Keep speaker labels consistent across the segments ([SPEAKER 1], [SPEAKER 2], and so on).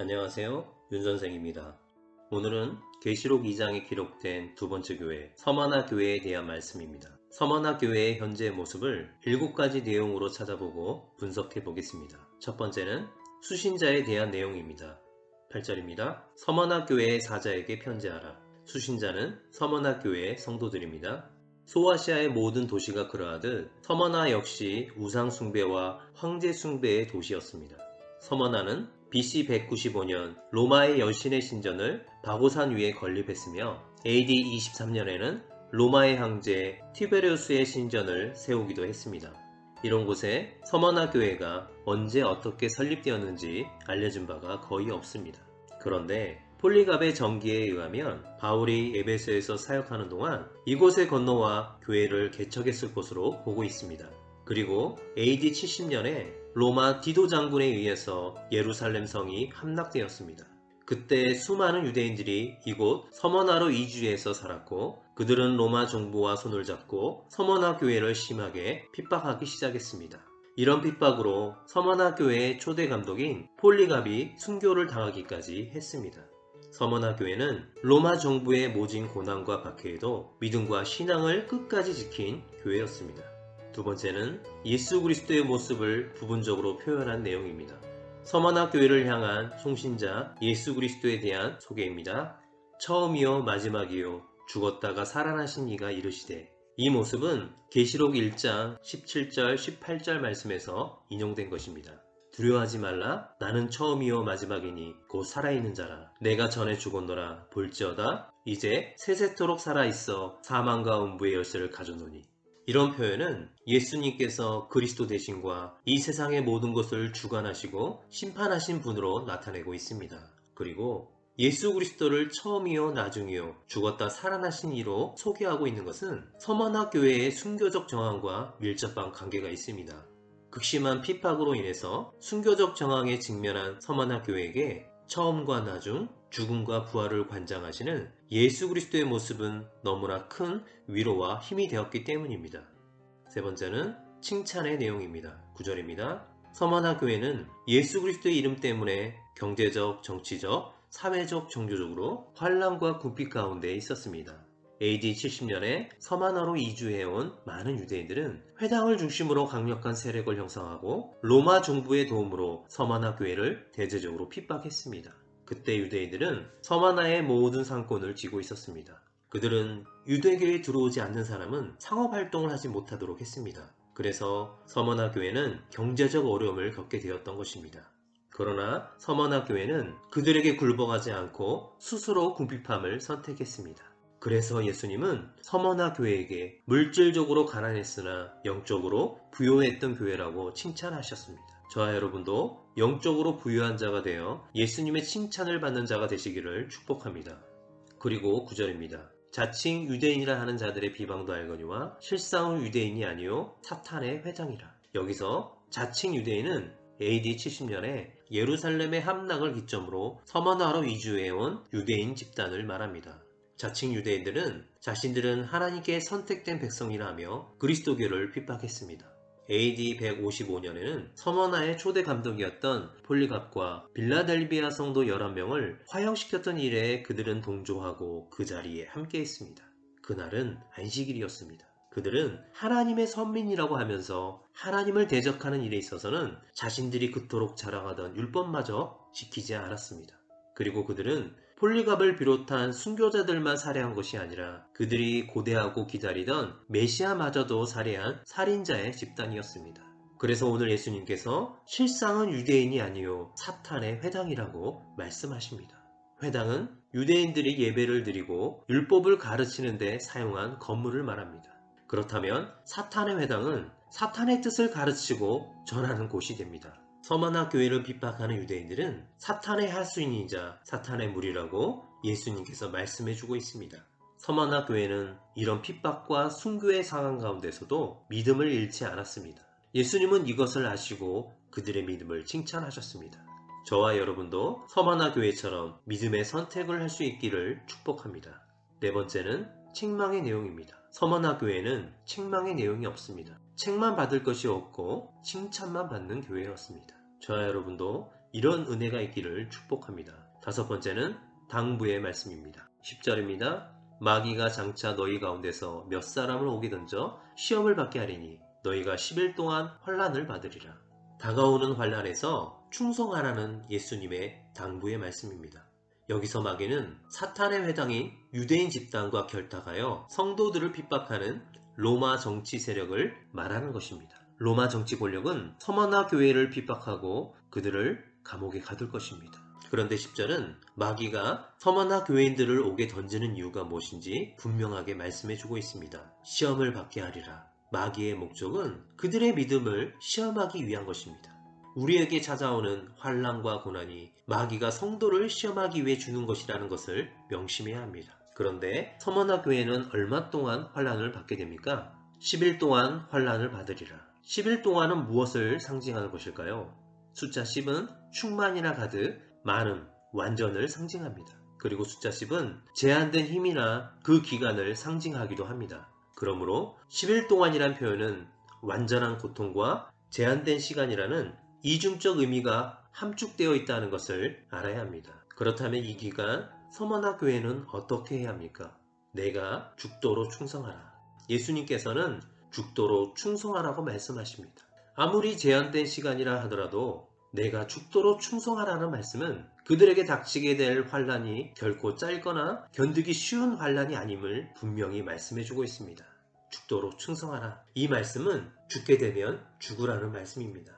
[SPEAKER 1] 안녕하세요. 윤선생입니다. 오늘은 계시록 2장에 기록된 두 번째 교회, 서머나 교회에 대한 말씀입니다. 서머나 교회의 현재 모습을 7가지 내용으로 찾아보고 분석해 보겠습니다. 첫 번째는 수신자에 대한 내용입니다. 8절입니다. 서머나 교회의 사자에게 편지하라. 수신자는 서머나 교회의 성도들입니다. 소아시아의 모든 도시가 그러하듯 서머나 역시 우상 숭배와 황제 숭배의 도시였습니다. 서머나는 BC 195년 로마의 여신의 신전을 바고산 위에 건립했으며 AD 23년에는 로마의 황제 티베리우스의 신전을 세우기도 했습니다. 이런 곳에 서머나 교회가 언제 어떻게 설립되었는지 알려진 바가 거의 없습니다. 그런데 폴리갑의 전기에 의하면 바울이 에베소에서 사역하는 동안 이곳에 건너와 교회를 개척했을 것으로 보고 있습니다. 그리고 AD 70년에 로마 디도 장군에 의해서 예루살렘 성이 함락되었습니다. 그때 수많은 유대인들이 이곳 서머나로 이주해서 살았고 그들은 로마 정부와 손을 잡고 서머나 교회를 심하게 핍박하기 시작했습니다. 이런 핍박으로 서머나 교회의 초대 감독인 폴리갑이 순교를 당하기까지 했습니다. 서머나 교회는 로마 정부의 모진 고난과 박해에도 믿음과 신앙을 끝까지 지킨 교회였습니다. 두 번째는 예수 그리스도의 모습을 부분적으로 표현한 내용입니다. 서머나 교회를 향한 송신자 예수 그리스도에 대한 소개입니다. 처음이요 마지막이요 죽었다가 살아나신 이가 이르시되 이 모습은 계시록 1장 17절 18절 말씀에서 인용된 것입니다. 두려워하지 말라 나는 처음이요 마지막이니 곧 살아있는 자라 내가 전에 죽었노라 볼지어다 이제 세세토록 살아있어 사망과 음부의 열쇠를 가져노니 이런 표현은 예수님께서 그리스도 대신과 이 세상의 모든 것을 주관하시고 심판하신 분으로 나타내고 있습니다. 그리고 예수 그리스도를 처음이요 나중이요 죽었다 살아나신 이로 소개하고 있는 것은 서머나 교회의 순교적 정황과 밀접한 관계가 있습니다. 극심한 핍박으로 인해서 순교적 정황에 직면한 서머나 교회에게 처음과 나중, 죽음과 부활을 관장하시는 예수 그리스도의 모습은 너무나 큰 위로와 힘이 되었기 때문입니다. 세 번째는 칭찬의 내용입니다. 9절입니다. 서머나 교회는 예수 그리스도의 이름 때문에 경제적, 정치적, 사회적, 종교적으로 환란과 궁핍 가운데 있었습니다. AD 70년에 서만화로 이주해온 많은 유대인들은 회당을 중심으로 강력한 세력을 형성하고 로마 정부의 도움으로 서만화 교회를 대대적으로 핍박했습니다. 그때 유대인들은 서만화의 모든 상권을 쥐고 있었습니다. 그들은 유대교에 들어오지 않는 사람은 상업활동을 하지 못하도록 했습니다. 그래서 서머나 교회는 경제적 어려움을 겪게 되었던 것입니다. 그러나 서머나 교회는 그들에게 굴복하지 않고 스스로 궁핍함을 선택했습니다. 그래서 예수님은 서머나 교회에게 물질적으로 가난했으나 영적으로 부요했던 교회라고 칭찬하셨습니다. 저와 여러분도 영적으로 부유한 자가 되어 예수님의 칭찬을 받는 자가 되시기를 축복합니다. 그리고 9절입니다. 자칭 유대인이라 하는 자들의 비방도 알거니와 실상은 유대인이 아니요 사탄의 회장이라. 여기서 자칭 유대인은 AD 70년에 예루살렘의 함락을 기점으로 서머나로 이주해온 유대인 집단을 말합니다. 자칭 유대인들은 자신들은 하나님께 선택된 백성이라며 그리스도교를 핍박했습니다. AD 155년에는 서머나의 초대 감독이었던 폴리갑과 빌라델비아 성도 11명을 화형시켰던 일에 그들은 동조하고 그 자리에 함께 했습니다. 그날은 안식일이었습니다. 그들은 하나님의 선민이라고 하면서 하나님을 대적하는 일에 있어서는 자신들이 그토록 자랑하던 율법마저 지키지 않았습니다. 그리고 그들은 폴리갑을 비롯한 순교자들만 살해한 것이 아니라 그들이 고대하고 기다리던 메시아마저도 살해한 살인자의 집단이었습니다. 그래서 오늘 예수님께서 실상은 유대인이 아니요 사탄의 회당이라고 말씀하십니다. 회당은 유대인들이 예배를 드리고 율법을 가르치는데 사용한 건물을 말합니다. 그렇다면 사탄의 회당은 사탄의 뜻을 가르치고 전하는 곳이 됩니다. 서머나 교회를 핍박하는 유대인들은 사탄의 하수인이자 사탄의 무리라고 예수님께서 말씀해주고 있습니다. 서머나 교회는 이런 핍박과 순교의 상황 가운데서도 믿음을 잃지 않았습니다. 예수님은 이것을 아시고 그들의 믿음을 칭찬하셨습니다. 저와 여러분도 서머나 교회처럼 믿음의 선택을 할 수 있기를 축복합니다. 네 번째는 책망의 내용입니다. 서머나 교회는 책망의 내용이 없습니다. 책만 받을 것이 없고 칭찬만 받는 교회였습니다. 저와 여러분도 이런 은혜가 있기를 축복합니다. 다섯 번째는 당부의 말씀입니다. 10절입니다. 마귀가 장차 너희 가운데서 몇 사람을 오게 던져 시험을 받게 하리니 너희가 10일 동안 환란을 받으리라. 다가오는 환란에서 충성하라는 예수님의 당부의 말씀입니다. 여기서 마귀는 사탄의 회당인 유대인 집단과 결탁하여 성도들을 핍박하는 로마 정치 세력을 말하는 것입니다. 로마 정치 권력은 서머나 교회를 핍박하고 그들을 감옥에 가둘 것입니다. 그런데 10절은 마귀가 서머나 교회인들을 옥에 던지는 이유가 무엇인지 분명하게 말씀해 주고 있습니다. 시험을 받게 하리라. 마귀의 목적은 그들의 믿음을 시험하기 위한 것입니다. 우리에게 찾아오는 환란과 고난이 마귀가 성도를 시험하기 위해 주는 것이라는 것을 명심해야 합니다. 그런데 서머나 교회는 얼마 동안 환란을 받게 됩니까? 10일 동안 환란을 받으리라. 10일 동안은 무엇을 상징하는 것일까요? 숫자 10은 충만이나 가득, 많음, 완전을 상징합니다. 그리고 숫자 10은 제한된 힘이나 그 기간을 상징하기도 합니다. 그러므로 10일 동안이란 표현은 완전한 고통과 제한된 시간이라는 이중적 의미가 함축되어 있다는 것을 알아야 합니다. 그렇다면 이 기간 서머나 교회는 어떻게 해야 합니까? 내가 죽도록 충성하라. 예수님께서는 죽도록 충성하라고 말씀하십니다. 아무리 제한된 시간이라 하더라도 내가 죽도록 충성하라는 말씀은 그들에게 닥치게 될 환란이 결코 짧거나 견디기 쉬운 환란이 아님을 분명히 말씀해 주고 있습니다. 죽도록 충성하라. 이 말씀은 죽게 되면 죽으라는 말씀입니다.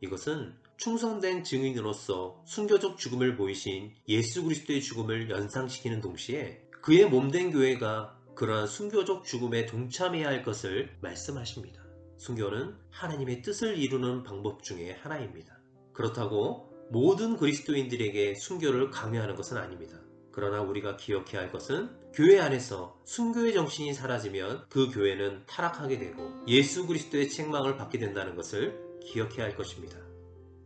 [SPEAKER 1] 이것은 충성된 증인으로서 순교적 죽음을 보이신 예수 그리스도의 죽음을 연상시키는 동시에 그의 몸된 교회가 그러한 순교적 죽음에 동참해야 할 것을 말씀하십니다. 순교는 하나님의 뜻을 이루는 방법 중에 하나입니다. 그렇다고 모든 그리스도인들에게 순교를 강요하는 것은 아닙니다. 그러나 우리가 기억해야 할 것은 교회 안에서 순교의 정신이 사라지면 그 교회는 타락하게 되고 예수 그리스도의 책망을 받게 된다는 것을 기억해야 할 것입니다.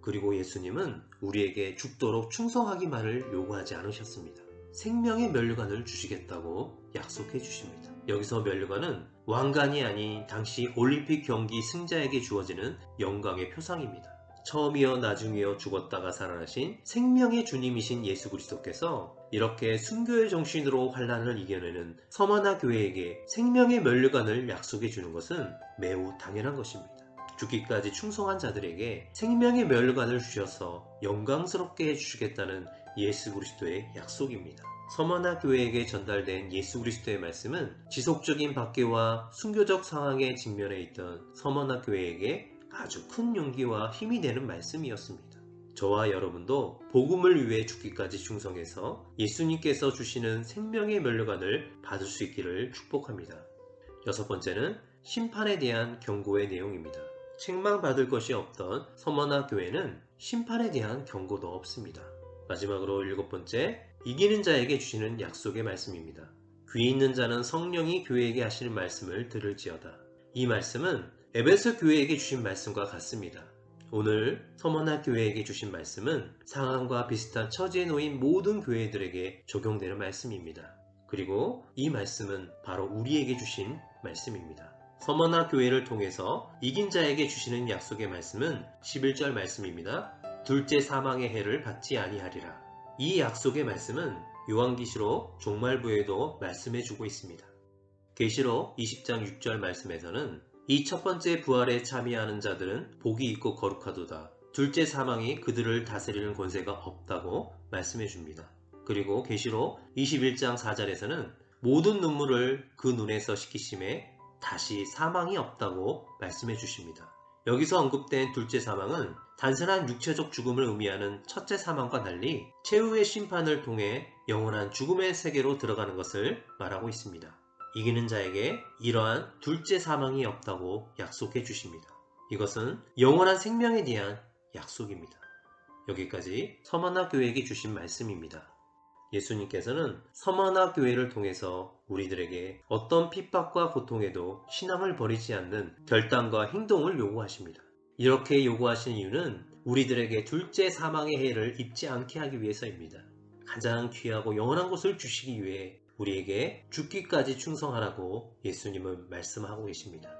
[SPEAKER 1] 그리고 예수님은 우리에게 죽도록 충성하기만을 요구하지 않으셨습니다. 생명의 면류관을 주시겠다고 약속해 주십니다. 여기서 면류관은 왕관이 아닌 당시 올림픽 경기 승자에게 주어지는 영광의 표상입니다. 처음이여 나중이여 죽었다가 살아나신 생명의 주님이신 예수 그리스도께서 이렇게 순교의 정신으로 환란을 이겨내는 서머나 교회에게 생명의 면류관을 약속해 주는 것은 매우 당연한 것입니다. 죽기까지 충성한 자들에게 생명의 멸관을 주셔서 영광스럽게 해주시겠다는 예수 그리스도의 약속입니다. 서머나 교회에게 전달된 예수 그리스도의 말씀은 지속적인 박해와 순교적 상황에 직면해 있던 서머나 교회에게 아주 큰 용기와 힘이 되는 말씀이었습니다. 저와 여러분도 복음을 위해 죽기까지 충성해서 예수님께서 주시는 생명의 멸관을 받을 수 있기를 축복합니다. 여섯 번째는 심판에 대한 경고의 내용입니다. 책망받을 것이 없던 서머나 교회는 심판에 대한 경고도 없습니다. 마지막으로 일곱 번째, 이기는 자에게 주시는 약속의 말씀입니다. 귀 있는 자는 성령이 교회에게 하시는 말씀을 들을지어다. 이 말씀은 에베소 교회에게 주신 말씀과 같습니다. 오늘 서머나 교회에게 주신 말씀은 상황과 비슷한 처지에 놓인 모든 교회들에게 적용되는 말씀입니다. 그리고 이 말씀은 바로 우리에게 주신 말씀입니다. 서머나 교회를 통해서 이긴 자에게 주시는 약속의 말씀은 11절 말씀입니다. 둘째 사망의 해를 받지 아니하리라. 이 약속의 말씀은 요한기시록 종말부에도 말씀해 주고 있습니다. 계시록 20장 6절 말씀에서는 이 첫 번째 부활에 참여하는 자들은 복이 있고 거룩하도다. 둘째 사망이 그들을 다스리는 권세가 없다고 말씀해 줍니다. 그리고 계시록 21장 4절에서는 모든 눈물을 그 눈에서 씻기심에 다시 사망이 없다고 말씀해 주십니다. 여기서 언급된 둘째 사망은 단순한 육체적 죽음을 의미하는 첫째 사망과 달리 최후의 심판을 통해 영원한 죽음의 세계로 들어가는 것을 말하고 있습니다. 이기는 자에게 이러한 둘째 사망이 없다고 약속해 주십니다. 이것은 영원한 생명에 대한 약속입니다. 여기까지 서머나 교회에게 주신 말씀입니다. 예수님께서는 서머나 교회를 통해서 우리들에게 어떤 핍박과 고통에도 신앙을 버리지 않는 결단과 행동을 요구하십니다. 이렇게 요구하신 이유는 우리들에게 둘째 사망의 해를 입지 않게 하기 위해서입니다. 가장 귀하고 영원한 것을 주시기 위해 우리에게 죽기까지 충성하라고 예수님은 말씀하고 계십니다.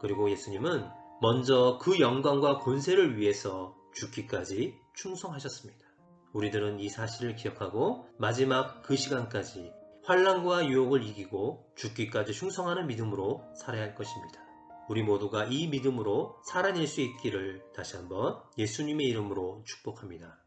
[SPEAKER 1] 그리고 예수님은 먼저 그 영광과 권세를 위해서 죽기까지 충성하셨습니다. 우리들은 이 사실을 기억하고 마지막 그 시간까지 환란과 유혹을 이기고 죽기까지 충성하는 믿음으로 살아야 할 것입니다. 우리 모두가 이 믿음으로 살아낼 수 있기를 다시 한번 예수님의 이름으로 축복합니다.